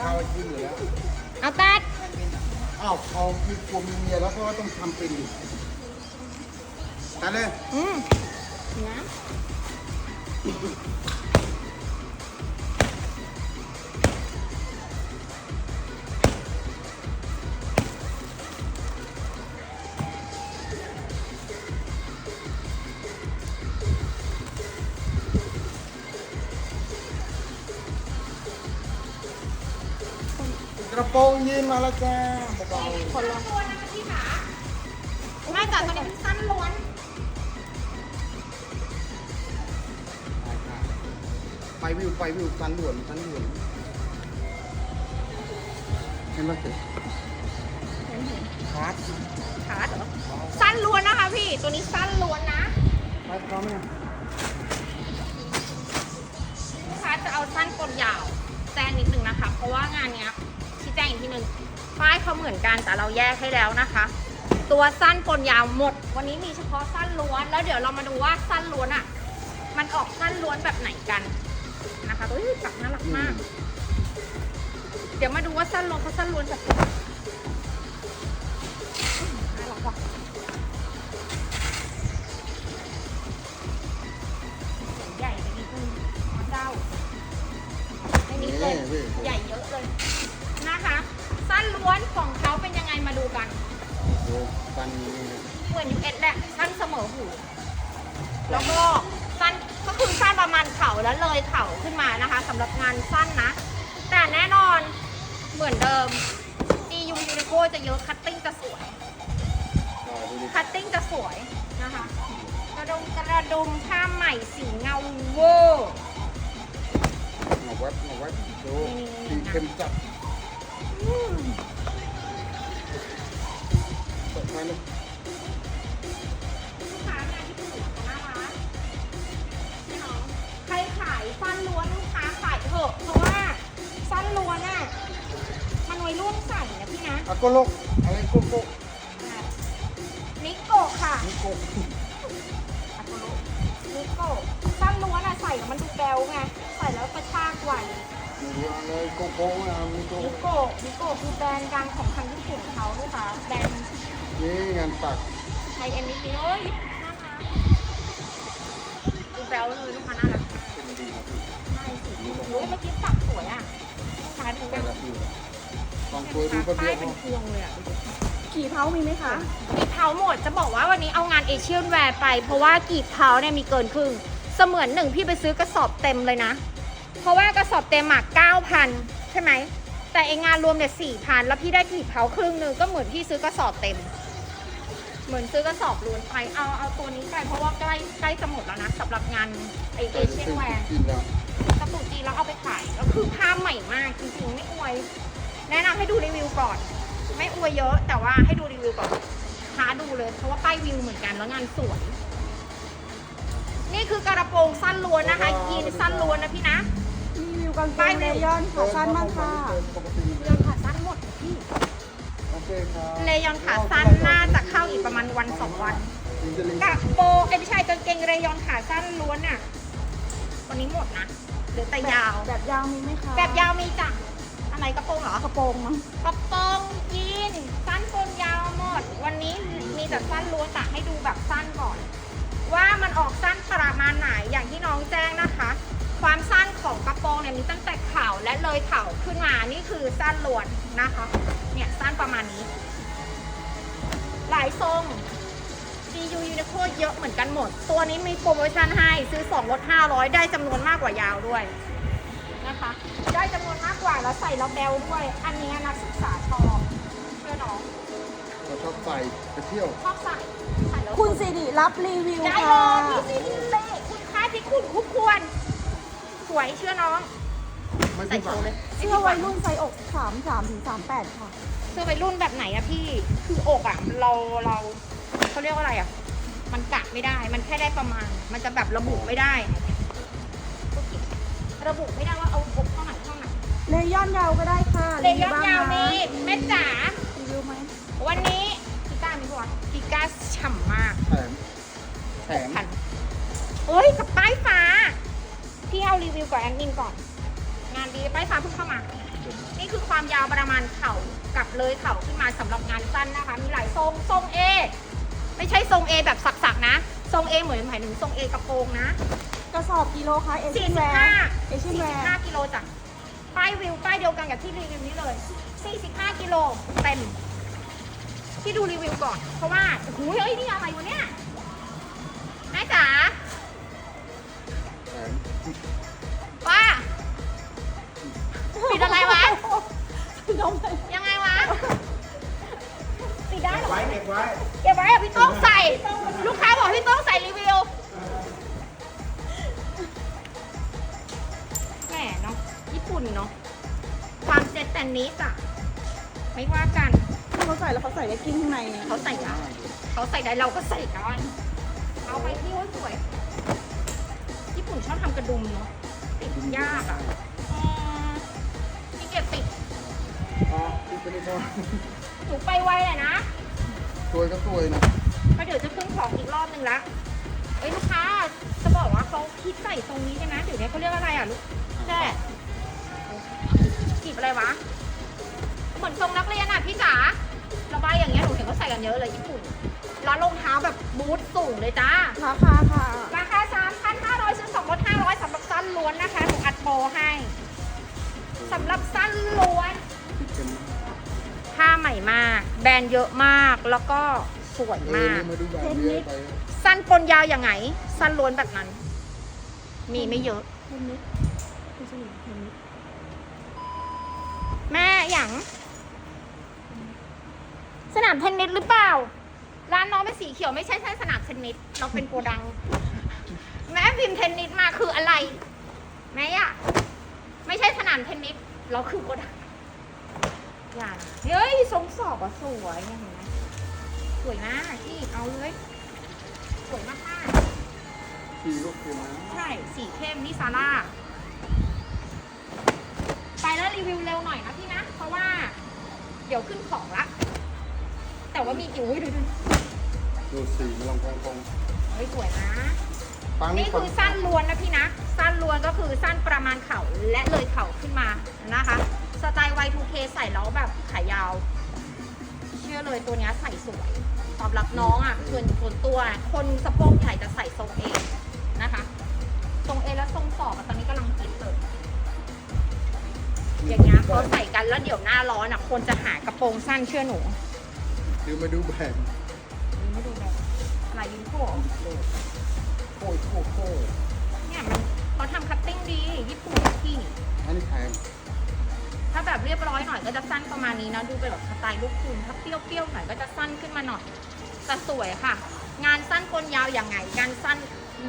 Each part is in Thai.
เขายื่นอยู่แล้วเอาตัด อ้าวเขามีกลัวมีเมียแล้วเขาก็ต้องทำเป็นดิตัดเลย อืมนะ นมาแล้วจ้าเบาคนละตัวนะคะพี่ขาไม่แต่ตัวนี้มันสั้นล้วนๆไปวิวไปวิวสันหลวนสันหลวนเห็นไหมเสร็จคาร์ดขาเหรอ สั้นล้วนนะคะพี่ ตัวนี้สั้นล้วนนะไปพร้อมไหมลูกค้าจะเอาสั้นกลยาวแจ้งนิดนึงนะคะ เพราะว่างานเนี้ยชี้แจ้งอีกทีหนึ่งป้ายเขาเหมือนกันแต่เราแยกให้แล้วนะคะ ตัวสั้นปนยาวหมด วันนี้มีเฉพาะสั้นล้วน แล้วเดี๋ยวเรามาดูว่าสั้นล้วนอะ มันออกสั้นล้วนแบบไหนกันนะคะตัวนี้ปักน่ารักมาก เดี๋ยวมาดูว่าสั้นล้วนเขาสั้นล้วนแบบ ล้วนของเขาเป็นยังไงมาดูกันโอ้สันนี้เหมือน US แหละสั้นเสมอหู แล้วก็สั้นก็คือสั้นประมาณเข่าแล้วเลยเข่าขึ้นมานะคะสำหรับงานสั้นนะ แต่แน่นอนเหมือนเดิม DU Uniqlo จะเยอะคัตติ้งจะสวยอ่าดูดิคัตติ้งจะสวยนะคะ กระดุมกระดุมผ้าใหม่สีเงาเวอร์มาวัดมาวัดดูนี่สีเข้มจัด เปิดไฟเลยลูกค้างานที่ถูกน่ารักพี่น้องใครขายสั้นล้วนลูกค้าขายเถอะ เพราะว่าสั้นล้วนอะมันไว้รุ่นใส่นะพี่นะอะโกโลกอะไรโกโก้อะนิโกะค่ะนิโก้อัตโนนิโกะสั้นล้วนอะใส่แล้วมันดูแบวไง ใส่แล้วกระชากไหว ไม่รู้อะไรโกโก้อะนิโก้นิโกะนิโกะคือแบรนด์ดังของทางญี่ปุ่นเขาด้วยค่ะ แบรนด์นี่งานปักไทยเอ็นนิดเดียวเอ้ยน่ารักดูแบวเลยลูกค้าน่ารักเป็นดีครับพี่ใช่สิโอ้ยเมื่อกี้ตักสวยอะลูกค้าดูไปยังละพี่ลองตัวดูก็ป้าเบี้ยวเป็นพวงเลยอะกี่เท้ามีไหมคะกีบเท้าหมดจะบอกว่าวันนี้เอางานเอเชียนแวร์ไป เพราะว่ากีบเท้าเนี่ยมีเกินครึ่งเสมือนหนึ่งพี่ไปซื้อกระสอบเต็มเลยนะ เพราะว่ากระสอบเต็มหมากเก้าพันใช่ไหม แต่เองงานรวมเนี่ยสี่พันแล้วพี่ได้กีบเท้าครึ่งหนึ่งก็เหมือนพี่ซื้อกระสอบเต็ม เหมือนซื้อกระสอบล้วนไปเอาเอาตัวนี้ไปเพราะว่าใกล้ใกล้จะหมดแล้วนะสำหรับงานไอเอเชียนแวร์กินแล้วกระปุกจีนแล้วเอาไปขายแล้วคือผ้าใหม่มากจริงๆไม่อวย แนะนำให้ดูรีวิวก่อน ไม่อวยเยอะแต่ว่าให้ดูรีวิวก่อนหาดูเลยเพราะว่าป้ายวิวเหมือนกันแล้วงานสวยนี่คือกระโปรงสั้นล้วนนะคะยีนสั้นล้วนนะพี่นะ รีวิวกางเกไปงเร็เลวยอนขาสั้นบ้างค่ะปกติเรือนขาสั้นหมดพี่โอเคครับเลยอนขาสั้นน่าจะเข้าอีกประมาณวันสองวันยิงจะลิงกระโปรงเอ้ยไม่ใช่กางเกงเรยอนขาสั้นล้วนอะวันนี้หมดนะเหลือแต่ยาว แบบยาวมีไหมคะแบบยาวมีจ้ะอะไรกระโปรงเหรอกระโปรงมั้งกระโปรงยีนสั้นโกนยาวหมด วันนี้มีแต่สั้นล้วนแต่ให้ดูแบบสั้นก่อน ว่ามันออกสั้นประมาณไหนอย่างที่น้องแจ้งนะคะ ความสั้นของกระโปรงเนี่ยมีตั้งแต่เข่าและเลยเข่าขึ้นมา นี่คือสั้นล้วนนะคะ เนี่ยสั้นประมาณนี้ หลายทรง GU Uniqlo เยอะเหมือนกันหมด ตัวนี้มีโปรโมชั่นให้ซื้อ2ลด500 ได้จำนวนมากกว่ายาวด้วยนะคะ ได้จำนวนมากกว่าแล้วใส่แล้วแบลด้วย อันนี้นักศึกษาชอบเพื่อน้องเราชอบใส่ไปเที่ยว ชอบใส่ใส่แล้วคุณสิริรับรีวิวได้เลค่ะยพี่ซีดีเลยคุณค่าที่คุณคู่ควร สวยเชื่อน้อง ไม่ใส่ผิดหโชวังว์เลยเสื้อวัยรุ่นไซส์อก3 3ถึง38ค่ะ เสื้อวัยรุ่นแบบไหนอะพี่ คืออกอะเราเราเขาเรียกว่าอะไรอะมันกะไม่ได้ มันแค่ได้ประมาณ มันจะแบบระบุไม่ได้ ระบุไม่ได้ว่าเอาอกเท่าไหร่เท่าไหร่เลยอนยาวก็ได้ค่ะเลยยอดบ้งยาวนะนี้แม่จ๋ารีวิวไหมวันนี้กีก้ามีปะวะกีก้าฉ่ำมากแถมแถมพันเฮ้ยกับป้ายฟ้า พี่เอารีวิวกับแอดมินก่อน งานดีป้ายฟ้าเพิ่งเข้ามาโอเคนี่คือความยาวประมาณเข่ากับเลยเข่าขึ้นมาสำหรับงานสั้นนะคะ มีหลายทรงทรงเอไม่ใช่ทรงเอแบบสักๆนะ ทรงเอเหมือนหมายถึงทรงเอกระโปรงนะกระสอบกิโลคะเอเชียนแวร์เอเชียนแวร์45กิโลจ้ะป้ายวิวป้ายเดียวกันกับที่รีวิวนี้เลย 45 กิโลเต็ม ที่ดูรีวิวก่อน เพราะว่าโอ้โหเฮ้ยนี่อะไรวะเนี่ย ใส่ได้เราก็ใส่ได้เอาไปที่ว่าสวย ญี่ปุ่นชอบทำกระดุมเนาะติดยากอะอืมพี่เก็บติดอ๋อติดไปเลยพอหนูไปไวเลยนะสวยก็สวยนะเพราะเดี๋ยวจะขึ้นของอีกรอบนึงละเอ้ยลูกค้าจะบอกว่าเขาคิดใส่ตรงนี้ใช่ไหมเดี๋ยวนี้เขาเรียกอะไรอะลูกแค่จีบอะไรวะเหมือนทรงนักเรียนอะพี่จ๋าระบายอย่างเงี้ยหนูเห็นเขาใส่กันเยอะเลยญี่ปุ่น ร้านรองเท้าแบบบูทสูงเลยจ้า ราคาค่ะ ราคา 3,500ซื้อ2ลด500สำหรับสั้นล้วนนะคะหนูอัดโปรให้สำหรับสั้นล้วนติดกันผ้าใหม่มาก แบรนด์เยอะมาก แล้วก็สวยเออมากนี่มาดูแบบเยอะไปสั้นปนยาวอย่างไง สั้นล้วนแบบนั้น มีไม่เยอะเทนนิสไม่ใช่เทนนิสแม่อย่าง สนามเทนนิสหรือเปล่า ร้านน้องเป็นสีเขียวไม่ใช่ใช่สนามเทนนิสเราเป็นโกดัง แม่พิมพ์เทนนิสมาคืออะไร แม่อะไม่ใช่สนามเทนนิสเราคือโกดังอย่านะเฮ้ยทรงสอบอะสวยเนี่ยเห็นไหมสวยมากที่เอาเลยสวยมากสีลูกเขียนนะใช่สีเข้มนี่ซาร่าไปแล้วรีวิวเร็วหน่อยนะพี่นะ เพราะว่า เดี๋ยวขึ้นของละ แต่ว่ามีกี่อุ้ยดูดู ดูสีมันลองกองกองเฮ้ยสวยนะ ปังนี่ปัคืงอสั้นล้วนนะพี่นะ สั้นล้วนก็คือสั้นประมาณเข่าและเลยเข่าขึ้นมานะคะ สไตล์ Y2K ใส่แล้วแบบขายาว เชื่อเลยตัวเนี้ยใส่สวยตอบรับน้องอะส่วนส่วนตัวอะคนสะโพกใหญ่จะใส่ทรงเอนะคะทรงเอและทรงสอบอะตอนนี้กำลังคิดเลย อย่างเงี้ยเขาใส่กันแล้วเดี๋ยวหน้าร้อนอะคนจะหากระโปรงสั้นเชื่อหนู ดูมาดูแบบไม่ดูแบบ ลายยูโคโค้ยโค้ยโค้ยเนี่ยมันเขาทำคัตติ้งดีญี่ปุ่นพี่ อันนี้แพงถ้าแบบเรียบร้อยหน่อยก็จะสั้นประมาณนี้นะดูเป็นแบบสไตล์ลูกคุณถ้าเปรี้ยวๆหน่อยก็จะสั้นขึ้นมาหน่อยแต่สวยค่ะ งานสั้นกลยาวอย่างไงงานสั้น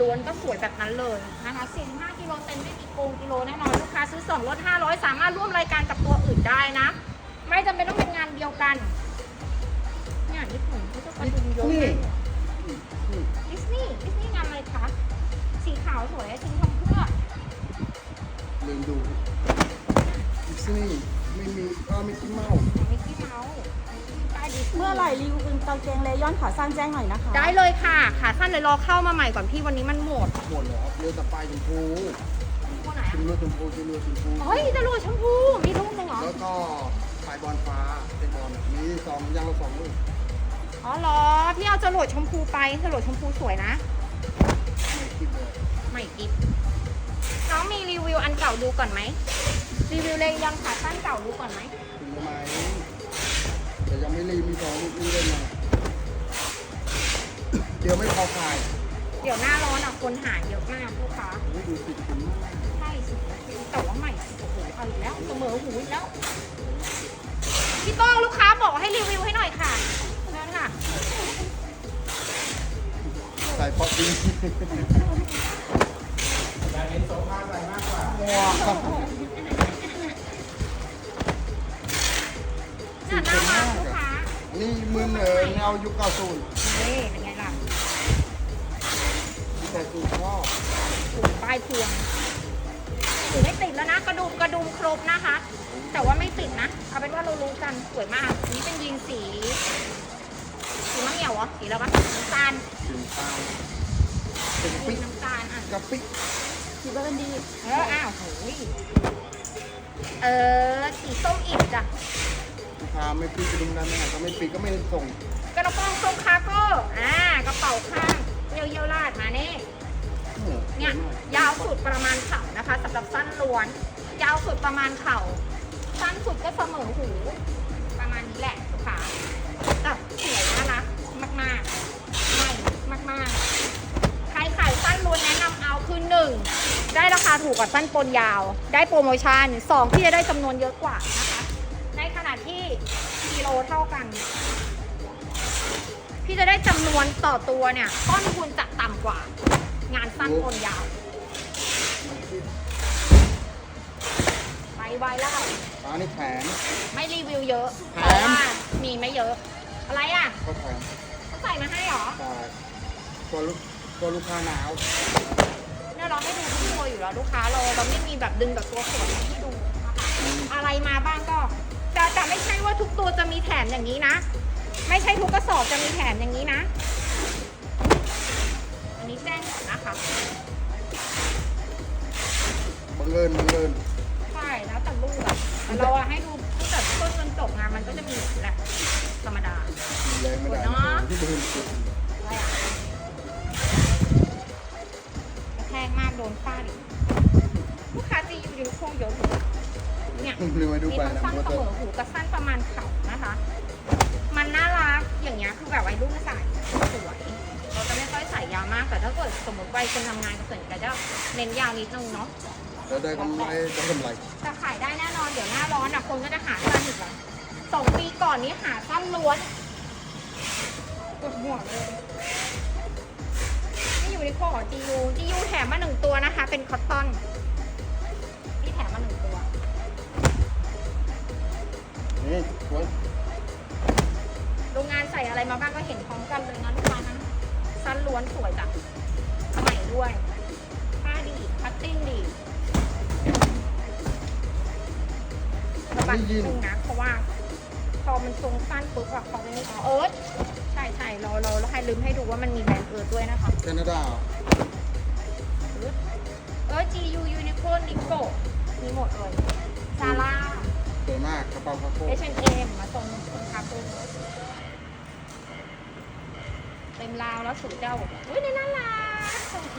ล้วนก็สวยแบบนั้นเลยนะคะ45กิโลเต็มไม่มีโกงกิโลแน่นอนลูกค้าซื้อ2ลด500 สามารถร่วมรายการกับตัวอื่นได้นะ ไม่จำเป็นต้องเป็นงานเดียวกันเนี่ยญี่ปุ่นเขาจะกระดุมเยอะาวสวยจริงทำเพื่อลืมดูดิสนีย์ไม่มีเออมิกกี้เมาส์มิกกี้เมาส์ป้ายดิสนีย์เมื่อไหร่รีวิวเป็นกางเกงเลยอนขาสั้นแจ้งหน่อยนะคะ ได้เลยค่ะ ขาสั้นเลยรอเข้ามาใหม่ก่อนพี่วันนี้มันหมดหมดแล้วเรือแต่ปลายชมพูตัวไหนเป็นอะเรือชมพูเป็นเรือชมพูเฮ้ยจะรูชมพู มีรูปหนึ่งเหรอ แล้วก็สายบอลฟ้าเป็นบอลแบบนี้สองอยางละสองลูกอ๋อเหรอ พี่เอาจรวดชมพูไปจรวดชมพูสวยนะไม่คิดเลยไม่กิฟน้องมีรีวิวอันเก่าดูก่อนไหม รีวิวเลยยังขาสั้นเก่าดูก่อนไหมถึงไหมแต่ยังไม่รีบมีสองลูกนี้เลยนะเดี๋ยวไม่พอขายเดี๋ยวหน้าร้อนอะคนหาเยอะมากลูกค้าไม่ดูสิคุณใช่สิแต่ว่าใหม่โอ้โหเอาอีกแล้วเสมอหูอีกแล้วพี่โต้งลูกค้าบอกให้รีวิวให้หน่อยค่ะนั่นค่ะใส่ป๊อ ปปิ้งน่าน่ารักลูกค้านี่มือเหนอแนวยุคเก้าศูนย์นี่เป็นไงล่ะใส่สูทชอบถุงป้ายพวงถุงไม่ติดแล้วนะ กระดุมกระดุมครบนะคะ แต่ว่าไม่ติดนะ เอาเป็นว่าเรารู้กันสวยมาก นี่เป็นยีนสี สีมะเหมี่ยวเหรอสีอะไรวะน้ำตาลถึงตามเป็นอุ้ปิ๊ยกน้ำตาลอะกะปิ คิดว่าเป็นดี เอออ้าวโหยเออ สีส้มอิ่มจ้ะลูกค้าไม่ปิดกระดุมด้านหน้าก็ไม่ปิดก็ไม่ได้ส่งกระโปรงทรงคาร์โก้อ่ากระเป๋าข้างเยี่ยวเยี่ยวลาดมาเน่โอ้โหเนี่ยยาวสุดประมาณเข่านะคะสำหรับสั้นล้วน ยาวสุดประมาณเข่า สั้นสุดก็เสมอหู ประมาณนี้แหละลูกค้าแต่สวยน่ารักมากๆใหม่มากๆใครขายสั้ นล้วนแนะนำเอาคือหนึ่งได้ราคาถูกกว่าสั้นปนยาว ได้โปรโมชั่นสองที่จะได้จำนวนเยอะกว่านะคะ ในขณะที่กิโลเท่ากัน พี่จะได้จำนวนต่อตัวเนี่ยต้นทุนจะต่ำกว่า งานสั้นปนยาว ไปไวแล้วร้านนี้แถมไม่รีวิวเยอะแถเพราะมว่ามีไม่เยอะ อะไรอะก็แถมเขาใส่มาให้เหรอได้ตัวลูก ตัวลูกค้าหนาวเนี่ยเราให้ดูทุกตัวอยู่แล้วลูกค้าเราเราไม่มีแบบดึงแบบตัวสวยให้ดูนะคะอะไรมาบ้างก็แต่แต่ไม่ใช่ว่าทุกตัวจะมีแถมอย่างนี้นะ ไม่ใช่ทุกกระสอบจะมีแถมอย่างนี้นะ อันนี้แจ้งก่อนนะคะบังเอิญบังเอิญใช่แล้วแต่ลูกอะแต่เราอะให้ดูตั้งแต่ต้นจนจบงานมันก็จะมีแบบนี้แหละธรรมดามีแรงไม่ได้เนอะ ที่บังเอิญ เนี่ยลืมไปดูมีไปทั้งนะสั้นเสมอหูกับสั้นประมาณเข่านะคะ มันน่ารักอย่างเงี้ยคือแบบวัยรุ่นใส่สวยเราจะไม่ค่อยใส่ยาวมากแต่ถ้าเกิดสมมติวัยคนทำงานก็ส่วนใหญ่จะเน้นยาวนิดนึงเนาะแล้วได้กำไรได้กำไรจะขายได้แน่นอนเดี๋ยวหน้าร้อนอะคนก็จะหาสั้นอีกแล้วสองปีก่อนนี้หาสั้นล้วนปวดหัวเลยนี่อยู่ในข้อจียูจียูแถมมาหนึ่งตัวนะคะ เป็นคอตตอน นี่สวยโรงงานใส่อะไรมาบ้างก็เห็นพร้อมกันเลยนะลูกค้านะสั้นล้วนสวยจ้ะใหม่ด้วยผ้าดีคัตติ้งดีระบัดนิดนึงนะเพราะว่า พอมันทรงสั้นปุ๊บอะเขาไม่เอเอิร์ธใช่ใช่เราเราเราให้ลืมให้ดูว่ามันมีแบรนด์เอิร์ธด้วยนะคะแคนาดาเอิร์ธเอิร์ธ GU Uniqlo Nico มีหมดเลยซาร่า สวยมากกระเป๋าคาโก้ H&M มาตรงตรงคาเฟ่เต็มราวแล้วสูเจ้าอุ้ยนี่น่ารักโอเค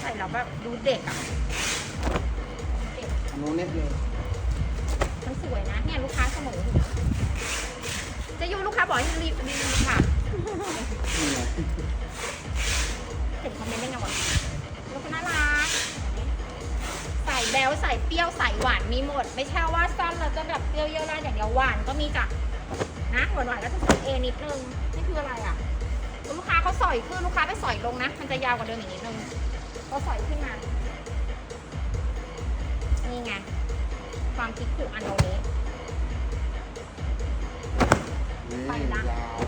ใส่แล้วแบบดูเด็กอะเด็กอันนู้นเนี่ยเลยมันสวยนะเนี่ยลูกค้าเสมอจะยูลูกค้าบอกให้รีบรีบค่ะ นี่ไง ใส่แบลใส่เปรี้ยวใส่หวานมีหมด ไม่ใช่ว่าสั้นเราจะแบบเปรี้ยวเยอะได้อย่างเดียวหวานก็มีจ้ะนะหวานหวานๆก็จะใส่เอนิดนึงนี่คืออะไรอะลูกค้าเขาสอยขึ้นลูกค้าไปสอยลงนะ มันจะยาวกว่าเดิมอีกนิดนึงเขาสอยขึ้นมานี่ไงความคิดคืออันโนนี้นี่ไปละยาว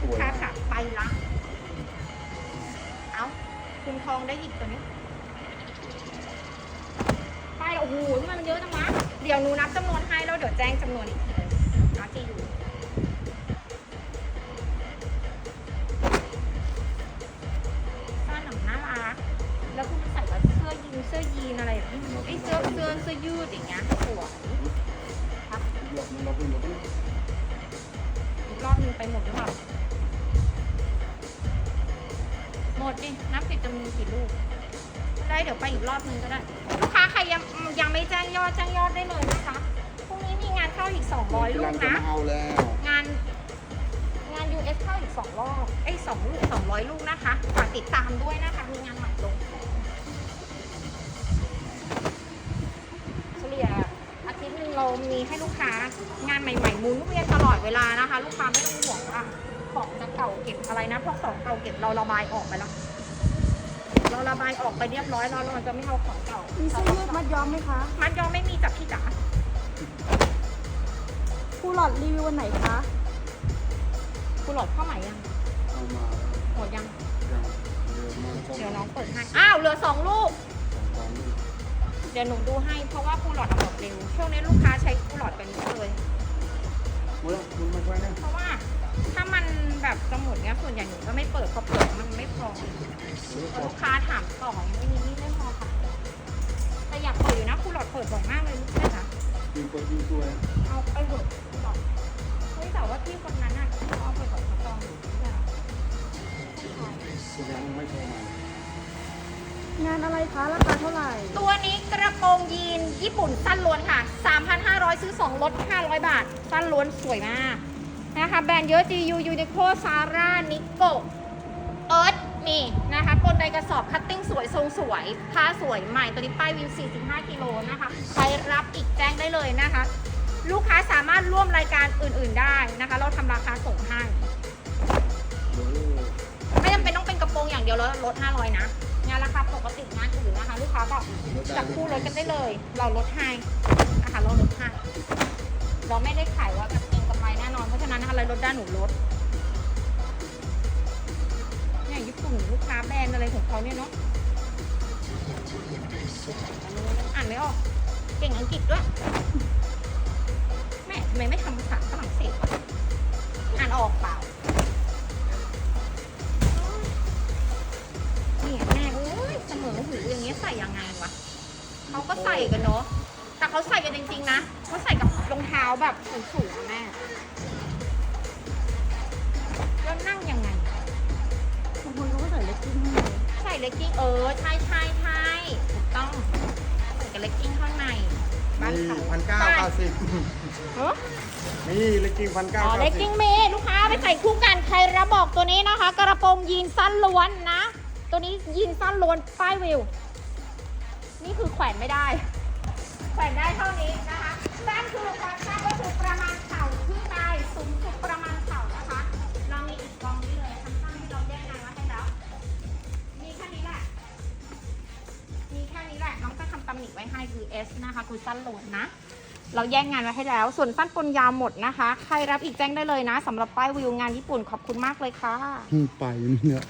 สวยค่ามากค่ะไปละเอาคุณทองได้หยิบตัวนี้ ไปแล้โอ้โหทำไมมันเยอะจังวะเดี๋ยวหนูนับจำนวนให้แล้วเดี๋ยวแจ้งจำนวนอีกทีนะจีอยู่ซ่าหนังน่ารักแล้วคุณใส่กับเสื้อยีนเสื้อยีนอะไรแบบนี้ไอ้เสื้อเสื้อเสื้อยืดอย่างเงี้ยสวยครับอีกรอบนึงไปหมดหรือเปล่าหมดดินับผิจำนวนกี่ลูกได้เดี๋ยวไปอีกรอบนึงก็ได้ ใครยังยังไม่แจ้งยอดแจ้งยอดได้เลยนะคะพรุ่งนี้มีงานเข้าอีก 200 ลูกำลักงจะนะมาเอาแล้ว งานงาน US เข้าอีก 2 รอบเอ้ยสองลูก200 ลูกนะคะฝากติดตามด้วยนะคะ มีงานใหม่ลงเฉลี่ยอาทิตย์หนึ่งเรามีให้ลูกค้างานใหม่ๆหมุนเวียนตลอดเวลานะคะ ลูกค้าไม่ต้องห่วงว่าของจะเก่าเก็บอะไรนะเพราะของเก่าเก็บเราระบายออกไปแล้ว เราระบายออกไปเรียบร้อยแล้วเราจะไม่เอาของเก่ามีเสื้อยืดมัดย้อมไหมคะมัดยอมไม่มีจากพี่จ๋าคูหลอดรีวิววันไหนคะคุณหลอดเข้าใหม่ยังเอามาหมดยังยังเยอะมากสองเดี๋ยวน้องเปิดให้อ้าวเหลือสองลูกสองนี่เดี๋ยวหนูดูให้เพราะว่าคูหลอดเอาหมดเร็วช่วงนี้ลูกค้าใช้คูหลอดกันเยอะเลยหมดแล้วคุณมาไว้นะเพราะว่า ถ้ามันแบบจะหมดเนี้ยส่วนใหญ่หนูก็ไม่เปิดเพราะเปิดมันไม่พอหรือแล้วลูกค้าถามต่อยังไม่มีนี่ไม่พอค่ะแต่อยากเปิดอยู่นะคูหลอดเปิดบ่อยมากเลยลูกค้าจ๋ายิงตัวยิงตัวเอาไปเถอะบอกเฮ้ยแต่ว่าพี่คนนั้นอะเขาเอาไปกับเขาจองอยู่ที่ไหนยังไม่โทรมางานอะไรคะราคาเท่าไหร่ ตัวนี้กระโปรงยีนญี่ปุ่นสั้นล้วนค่ะ 3,500 ซื้อ 2 ลด 500 บาท สั้นล้วนสวยมาก นะคะแบรนด์เยอะ GU Uniqlo Zara Nico เอิร์ธมีนะคะกลไดกระสอบคัตติ้งสวยทรงสวยผ้าสวยใหม่ตัวนี้ป้ายวิว 45 กิโลนะคะใครรับอีกแจ้งได้เลยนะคะ ลูกค้าสามารถร่วมรายการอื่นๆได้นะคะ เราทำราคาส่งให้ไม่จำเป็นต้องเป็นกระโปรงอย่างเดียวแล้วลด 500 นะงานราคาปกติงานอื่นนะคะ ลูกค้าก็จับคู่ลดกันได้เลย เราลดให้นะคะเราลดให้เราไม่ได้ขายว่าแบบเองกำไรแนอน เพราะฉะนั้นนะคะอะไรลดได้หนูลดเนี่ยญี่ปุ่นลูกค้าแบรนด์อะไรของเขาเนี่ยเนาะอ่านไม่ออก เก่งอังกฤษด้วยแม่ทำไมไม่ทำภาษาฝรั่งเศสอ่านออกเปล่านี่แม่เอ้ยเสมอหูอย่างเงี้ยใส่ยังไงวะเขาก็ใส่กันเนาะแต่เขาใส่กันจริงๆนะเขาใส่กับรองเท้าแบบสูงๆแม่ นั่งยังไงบางคนเขาก็ใส่เลกกิ้งให้ใส่เลกกิ้งเออใช่ใช่ใช่ถูกต้องใส่กับเลกกิ้งข้างในบ้านนี่เขาพันเก้าเก้าสิบเออ นี่เลกกิ้งพันเก้าอ๋อเก้าเลกสิกิ้บงเมย์ลูกค้าไปใส่คู่กันใครรับบอกตัวนี้นะคะ กระโปรงยีนสั้นล้วนนะ ตัวนี้ยีนสั้นล้วนป้ายวิว นี่คือแขวนไม่ได้ แขวนได้เท่านี้นะคะสั้นคือความสั้นก็คือประมาณ ตำหนิไว้ให้คือ S นะคะคือสั้นโหลดนะ เราแย่งงานไว้ให้แล้ว ส่วนสั้นปนยาวหมดนะคะ ใครรับอีกแจ้งได้เลยนะสำหรับป้ายวิวงานญี่ปุ่นขอบคุณมากเลยค่ะไปเนี่ย